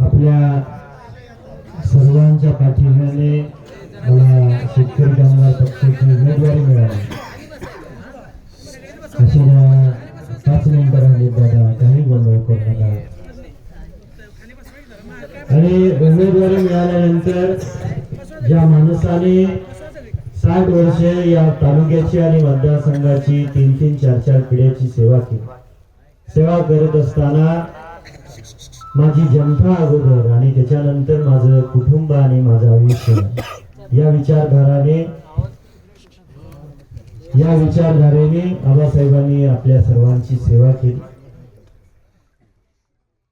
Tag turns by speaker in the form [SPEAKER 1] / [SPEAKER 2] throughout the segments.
[SPEAKER 1] आपल्या सर्वांच्या पाठिंब्याने मला शेतकरी कामगार पक्षाची उमेदवारी मिळाली. अशा पाच मिनिटं राहिले दादा काही गोंधळ करू नका. आणि उमेदवारी मिळाल्यानंतर ज्या माणसाने साठ वर्षे या तालुक्याची आणि मतदारसंघाची तीन तीन चार चार पिढ्याची सेवा केली. सेवा करत असताना माझी जनता अगोदर आणि त्याच्यानंतर माझं कुटुंब आणि माझं आयुष्य. या विचारधाराने या विचारधारेने आबासाहेबांनी आपल्या सर्वांची सेवा केली.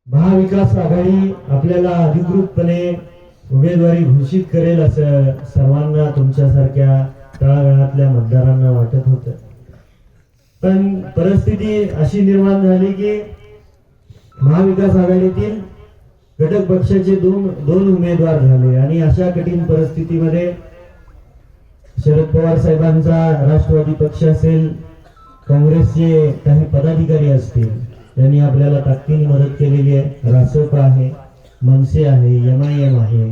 [SPEAKER 1] महाविकास आघाडी आपल्याला अधिकृतपणे उमेदवारी घोषित करेल असं सर्वांना तुमच्यासारख्या तळागाळातल्या मतदारांना वाटत होतं. पण परिस्थिती अशी निर्माण झाली की महाविकास आघाडीतील घटक पक्षाचे दोन दोन उमेदवार झाले आणि अशा कठीण परिस्थितीमध्ये शरद पवार साहेबांचा राष्ट्रवादी पक्ष असेल काँग्रेसचे काही पदाधिकारी असतील त्यांनी आपल्याला ताकदीने मदत केलेली आहे. रासोप आहे मनसे आहे एम आय एम आहे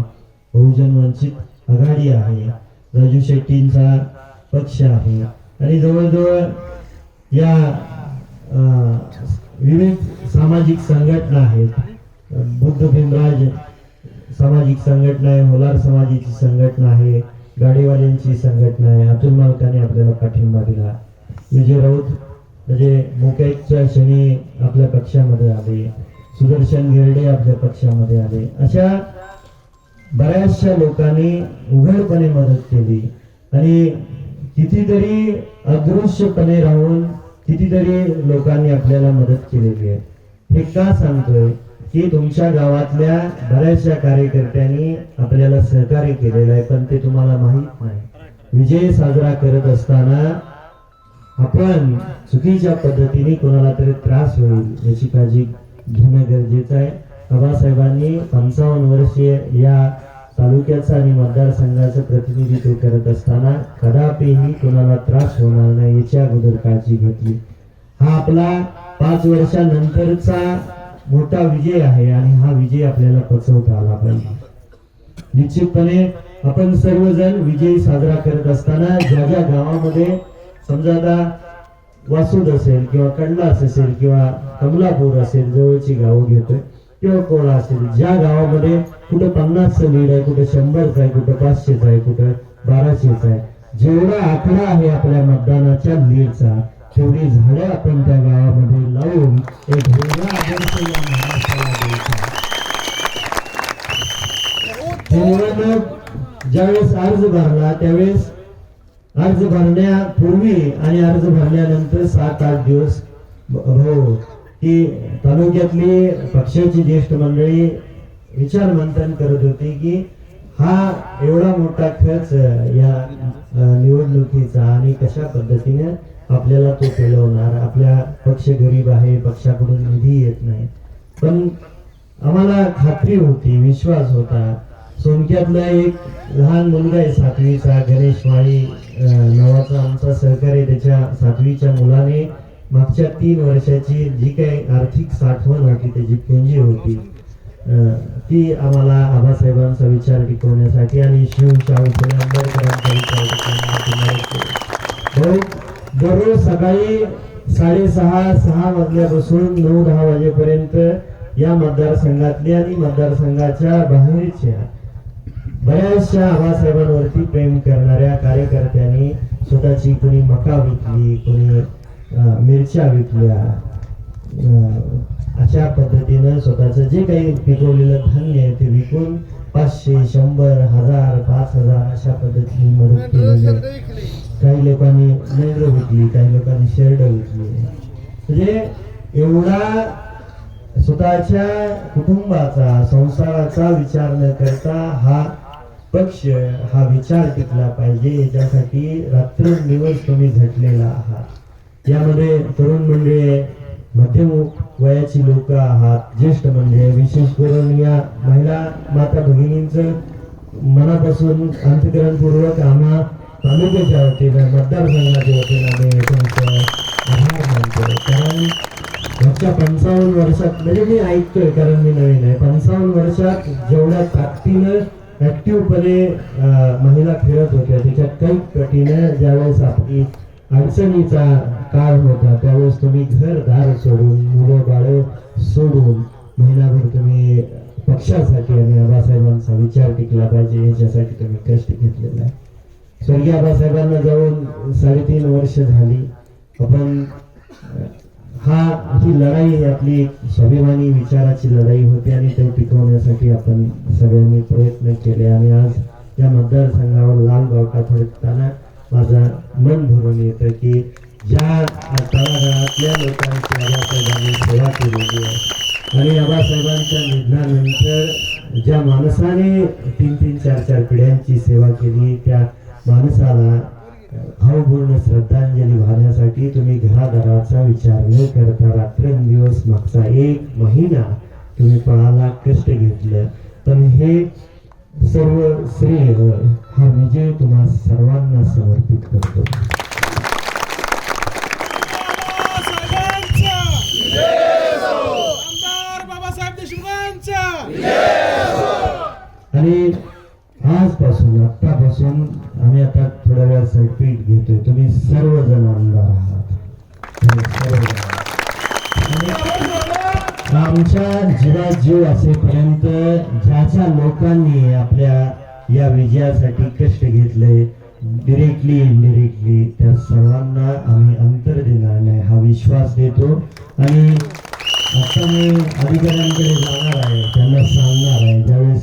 [SPEAKER 1] बहुजन वंचित आघाडी आहे राजू शेट्टींचा पक्ष आहे. आणि जवळजवळ या अं, विविध सामाजिक संघटना आहेत. बुद्ध भीमराज सामाजिक संघटना आहे होलार समाजाची संघटना आहे गाडीवाल्यांची संघटना आहे. अतुल मालकाने आपल्याला पाठिंबा दिला. विजय राऊत म्हणजे मुकेशच्या क्षणी आपल्या पक्षामध्ये आले. सुदर्शन गिरडे आपल्या पक्षामध्ये आले. अशा बऱ्याचशा लोकांनी उघडपणे मदत केली. आणि कितीतरी अदृश्यपणे राहून कितीतरी लोकांनी आपल्याला मदत केलेली आहे. हे का सांगतोय? की तुमच्या गावातल्या बऱ्याचशा कार्यकर्त्यांनी आपल्याला सहकार्य केलेलं आहे पण ते तुम्हाला माहीत नाही. विजय साजरा करत असताना आपण चुकीच्या पद्धतीने कोणाला तरी त्रास होईल याची काळजी घेणं गरजेचं आहे. बाबासाहेबांनी पंचावन्न वर्षीय या तालुक्याचं आणि मतदारसंघाचं प्रतिनिधित्व करत असताना कदापिही कोणाला त्रास होणार नाही याची अगोदर काळजी घेतली. हा आपला पाच वर्षानंतरचा मोठा विजय आहे आणि हा विजय आपल्याला पचवता आला पाहिजे. निश्चितपणे आपण सर्वजण विजय साजरा करत असताना ज्या ज्या गावामध्ये समजा आता वासूद असेल किंवा कडलास असेल किंवा कमलापूर असेल जवळची गावं घेतोय. कोळा असेल ज्या गावामध्ये कुठं पन्नासचं लीड आहे कुठं शंभरच आहे कुठं पाचशेच आहे कुठं बाराशेच आहे जेवढा आकडा आहे आपल्या मतदानाच्या लीडचा तेवढी झाडं आपण त्या गावामध्ये लावून एक वेगळा आदर्श या महाराष्ट्राला द्यायचा ज्यावेळेस अर्ज भरला त्यावेळेस अर्ज भरण्यापूर्वी आणि अर्ज भरल्यानंतर सात आठ दिवस हो की तालुक्यातली पक्षाची ज्येष्ठ मंडळी विचार मंथन करत होती की हा एवढा मोठा खर्च या निवडणुकीचा आणि कशा पद्धतीने आपल्याला तो पेलवणार? आपल्या पक्ष गरीब आहे पक्षाकडून निधी येत नाही. पण आम्हाला खात्री होती विश्वास होता. सोनक्यातला एक लहान मुलगा आहे सातवीचा गणेश माळी नावाचा आमचा सहकारी त्याच्या सातवीच्या मुलाने मागच्या तीन वर्षाची जी काही आर्थिक साठवण होती त्याची पुंजी होती ती आम्हाला आबासाहेबांचा विचार टिकवण्यासाठी आणि शिव शाहू आंबेडकरांचा विचार टिकवण्यासाठी दररोज सकाळी साडेसहा सहा वाजल्यापासून नऊ दहा वाजेपर्यंत या मतदारसंघातल्या आणि मतदारसंघाच्या बाहेरच्या बऱ्याचशा आबासाहेबांवरती प्रेम करणाऱ्या कार्यकर्त्यांनी स्वतःची कोणी मका विकली कोणी मिरच्या विकल्या. अशा पद्धतीनं स्वतःचं जे काही पिकवलेलं धान्य आहे ते विकून पाचशे शंभर हजार पाच हजार अशा पद्धतीने मदत केलेली आहे. काही लोकांनी मेंढर विकली काही लोकांनी शेरड विकली. म्हणजे एवढा स्वतःच्या कुटुंबाचा संसाराचा विचार न करता हा पक्ष हा विचार टिकला पाहिजे याच्यासाठी रात्रंदिवस तुम्ही झटलेला आहात. यामध्ये तरुण मंडळी मध्यम वयाची लोक आहात. ज्येष्ठ मंडळी विशेष करून या महिला माता भगिनींचं मनापासून अंतकरणपूर्वक आम्हा तालुक्याच्या वतीनं मतदारसंघाच्या वतीनं आम्ही तुमचं आभार मानतो. कारण मागच्या पंचावन्न वर्षात म्हणजे मी ऐकतोय कारण मी नवीन आहे. पंचावन्न वर्षात जेवढ्या ताकदीनं ऍक्टिव्हपणे महिला खेळत होत्या त्याच्यात काही पटीनं ज्यावेळेस आपली अडचणीचा काळ होता. त्यावेळेस तुम्ही घर दार सोडून मुलं बाळ सोडून महिनाभर तुम्ही पक्षासाठी आणि आबासाहेबांचा विचार टिकला पाहिजे याच्यासाठी तुम्ही कष्ट घेतलेला आहे. स्वर्गीय आबासाहेबांना जाऊन साडेतीन वर्ष झाली. आपण हा ही लढाई आपली एक स्वाभिमानी विचाराची लढाई होती आणि ते टिकवण्यासाठी आपण सगळ्यांनी प्रयत्न केले. आणि आज या मतदारसंघावर लाल बावटा फडकताना माझं मन भरून येतं की ज्या तळागाळातल्या लोकांची आबासाहेबांनी सेवा केलेली आहे. आणि आबासाहेबांच्या निधनानंतर ज्या माणसाने तीन तीन चार चार पिढ्यांची सेवा केली त्या माणसाला भावपूर्ण श्रद्धांजली वाहण्यासाठी तुम्ही घरादाराचा विचार न करता रात्रंदिवस मागचा एक महिना तुम्ही पळाला कष्ट घेतलं. पण हे सर्व श्रेय हा विजय तुम्हा सर्वांना समर्पित करतो. आणि आजपासून आत्तापासून आम्ही आता थोड्या वेळा सर्टिफिकेट घेतोय. तुम्ही सर्वजण आमदार आहात. सर्वजण. आमच्या जीवात जीव असेपर्यंत ज्या ज्या लोकांनी आपल्या या विजयासाठी कष्ट घेतले डिरेक्टली इनडिरेक्टली त्या सर्वांना आम्ही अंतर देणार नाही हा विश्वास देतो. आणि आता मी अधिकाऱ्यांकडे जाणार आहे त्यांना सांगणार आहे ज्यावेळेस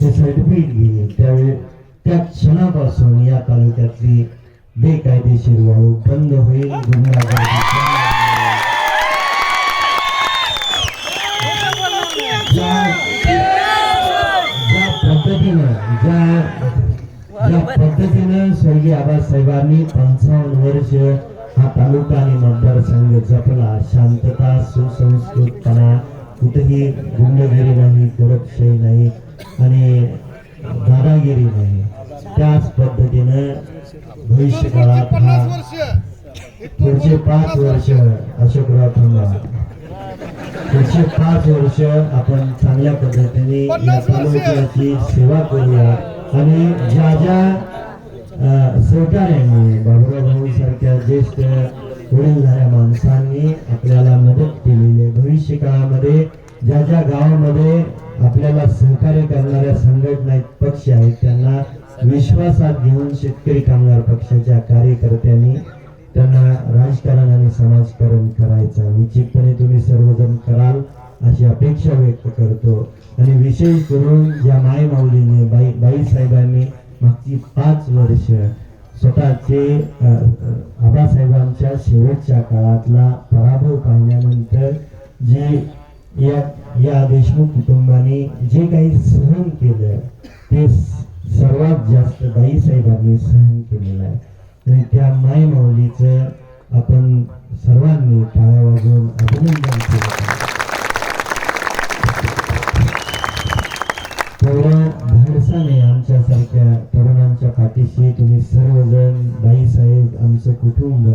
[SPEAKER 1] ते सर्टिफिकेट घेईल त्यावेळी त्या क्षणापासून या तालुक्यातली बेकायदेशीर वाहू बंद होईल गुन्हा ज्या पद्धतीनं स्वर्गीय आबासाहेबांनी पंचावन्न वर्ष हा तालुका आणि मतदारसंघ जपला शांतता सुसंस्कृतपणा कुठेही गुंडगिरी नाही दडपशाही नाही आणि दादागिरी नाही. त्याच पद्धतीनं भविष्य काळात हा
[SPEAKER 2] वर्ष.
[SPEAKER 1] पुढचे पाच वर्ष अशोकराव थांबा पुढचे पाच वर्ष आपण चांगल्या पद्धतीने या तालुक्याची सेवा करूया. आणि ज्या ज्या सहकार्याने बाबुराव भाऊ सारख्या ज्येष्ठ वडीलधाऱ्या माणसांनी आपल्याला मदत केलेली आहे. भविष्य काळामध्ये ज्या ज्या गावामध्ये आपल्याला सहकार्य करणाऱ्या संघटना आहेत, पक्ष आहेत त्यांना विश्वासात घेऊन शेतकरी कामगार पक्षाच्या कार्यकर्त्यांनी त्यांना राजकारण आणि समाजकारण करायचं निश्चितपणे तुम्ही सर्वजण कराल. अशी अपेक्षा व्यक्त करतो. आणि विशेष करून ज्या माय माऊलीने बाई बाई साहेबांनी मागची पाच वर्ष स्वतःचे आबासाहेबांच्या शेवटच्या काळातला पराभव पाहिल्यानंतर जे या या देशमुख कुटुंबाने जे काही सहन केलं ते सर्वात जास्त बाईसाहेबांनी सहन केलेलं आहे. आणि त्या माय माऊलीचं आपण सर्वांनी टाळ्या वाजवून अभिनंदन केलं. पाहिजे. धाडसाने आमच्यासारख्या तरुणांच्या पाठीशी तुम्ही सर्वजण बाईसाहेब आमचं कुटुंब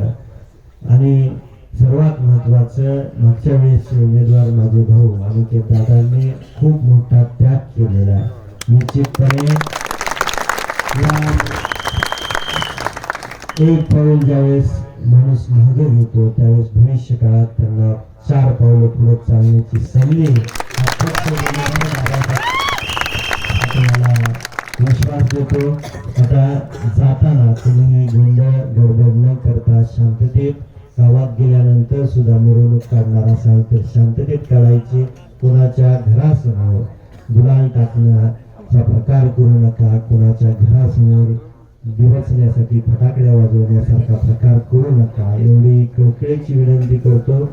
[SPEAKER 1] आणि सर्वात महत्वाचं मागच्या वेळेसचे उमेदवार माझे भाऊ अनिकेत दादांनी खूप मोठा त्याग केलेला निश्चितपणे या एक पाऊल ज्यावेळेस माणूस मागे घेतो त्यावेळेस भविष्य काळात त्यांना चार पावलं पुढे चालण्याची संधी देतो आता जाताना तुम्ही गोंधळ गडबड न करता शांततेत गावात गेल्यानंतर सुद्धा मिरवणूक काढणार असाल तर शांततेत काढायची कोणाच्या घरासमोर गुलाल टाकण्याचा प्रकार करू नका. कोणाच्या घरासमोर दिवसण्यासाठी फटाकड्या वाजवण्यासारखा प्रकार करू नका. एवढी कळकळीची विनंती करतो.